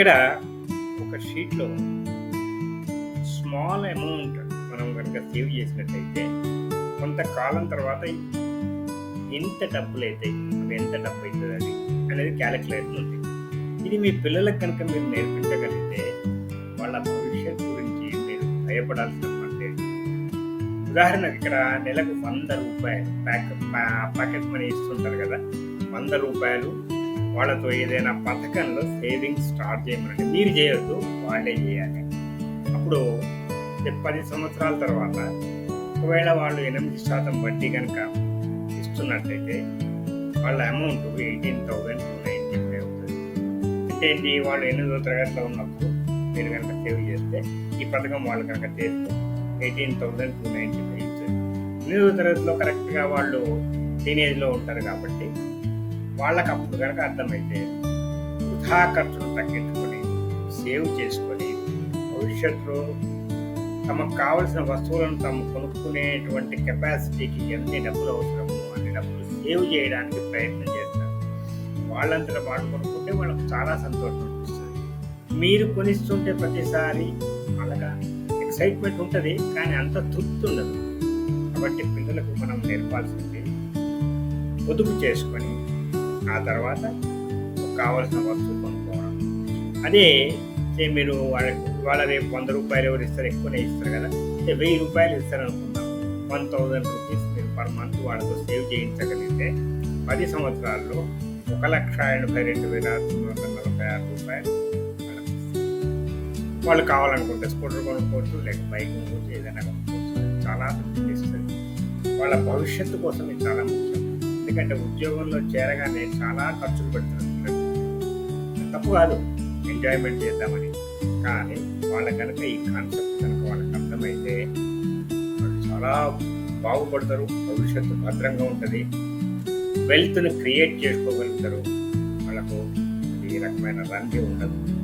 ఇక్కడ ఒక షీట్లో స్మాల్ అమౌంట్ మనం కనుక సేవ్ చేసినట్టయితే కొంతకాలం తర్వాత ఎంత డబ్బులు అవుతాయి అవి ఎంత డబ్బు అవుతుంది అది అనేది క్యాలిక్యులేషన్ ఉంది. ఇది మీ పిల్లలకు కనుక మీరు నేర్పించగలిగితే వాళ్ళ భవిష్యత్తు గురించి మీరు భయపడాల్సిన పని లేదు ఉదాహరణకు ఇక్కడ నెలకు వంద రూపాయలు ప్యాక్ ప్యాకెట్ మనీ ఇస్తుంటారు కదా వంద రూపాయలు వాళ్ళతో ఏదైనా పథకంలో సేవింగ్స్ స్టార్ట్ చేయమనండి. మీరు చేయొద్దు వాళ్ళే చేయాలి. అప్పుడు పది సంవత్సరాల తర్వాత ఒకవేళ వాళ్ళు ఎనిమిది శాతం వడ్డీ కనుక ఇస్తున్నట్లయితే వాళ్ళ amount eighteen thousand two ninety five అవుతుంది అంటే ఏంటి? వాళ్ళు ఎనిమిదో తరగతిలో ఉన్నప్పుడు మీరు కనుక సేవ్ చేస్తే ఈ పథకం వాళ్ళు కనుక చేస్తే eighteen thousand two ninety five అవుతుంది ఎనిమిదో తరగతిలో కరెక్ట్గా వాళ్ళు టీనేజ్లో ఉంటారు కాబట్టి వాళ్ళకి అప్పుడు కనుక అర్థమైతే వృధా ఖర్చులు తగ్గించుకొని సేవ్ చేసుకొని భవిష్యత్తులో తమకు కావలసిన వస్తువులను తాము కొనుక్కునేటువంటి కెపాసిటీకి ఎన్ని డబ్బులు అవసరమో అన్ని డబ్బులు సేవ్ చేయడానికి ప్రయత్నం చేస్తారు. వాళ్ళంతా వాళ్ళు కొనుక్కుంటే వాళ్ళకు చాలా సంతోషం అనిపిస్తుంది. మీరు కొనిస్తుంటే ప్రతిసారి అలాగా ఎక్సైట్మెంట్ ఉంటుంది కానీ అంత తృప్తి ఉండదు. కాబట్టి పిల్లలకు మనం నేర్పాల్సింది పొదుపు చేసుకొని ఆ తర్వాత కావలసిన వస్తువు కొనుక్కోవడం. అదే మీరు వాళ్ళకి ఇవాళ రేపు వంద రూపాయలు ఎవరు ఇస్తారు ఎక్కువనే ఇస్తారు కదా. అంటే వెయ్యి రూపాయలు ఇస్తారు అనుకుందాం వన్ థౌజండ్ రూపీస్ మీరు పర్ మంత్ వాళ్ళతో సేవ్ చేయించగలిగితే పది సంవత్సరాల్లో ఒక లక్ష ఎనభై రెండు వేల తొమ్మిది వందల నలభై ఆరు రూపాయలు వాళ్ళకి వాళ్ళు కావాలనుకుంటే స్కూటర్ కొనుక్కోవచ్చు లేక బైక్ కొనుక్కోవచ్చు ఏదైనా కొనుక్కోవచ్చు. చాలా ఇస్తుంది వాళ్ళ భవిష్యత్తు కోసం ఇది చాలా ముఖ్యం. ఎందుకంటే ఉద్యోగంలో చేరగానే చాలా ఖర్చులు పెడుతున్నారు. తప్పు కాదు. ఎంజాయ్మెంట్ చేద్దామని. కానీ వాళ్ళ కనుక ఈ కాన్సెప్ట్ కనుక వాళ్ళకి అర్థమైతే వాళ్ళు చాలా బాగుపడతారు. భవిష్యత్తు భద్రంగా ఉంటుంది. వెల్త్ని క్రియేట్ చేసుకోగలుగుతారు. వాళ్ళకు ఈ రకమైన రంది ఉండదు.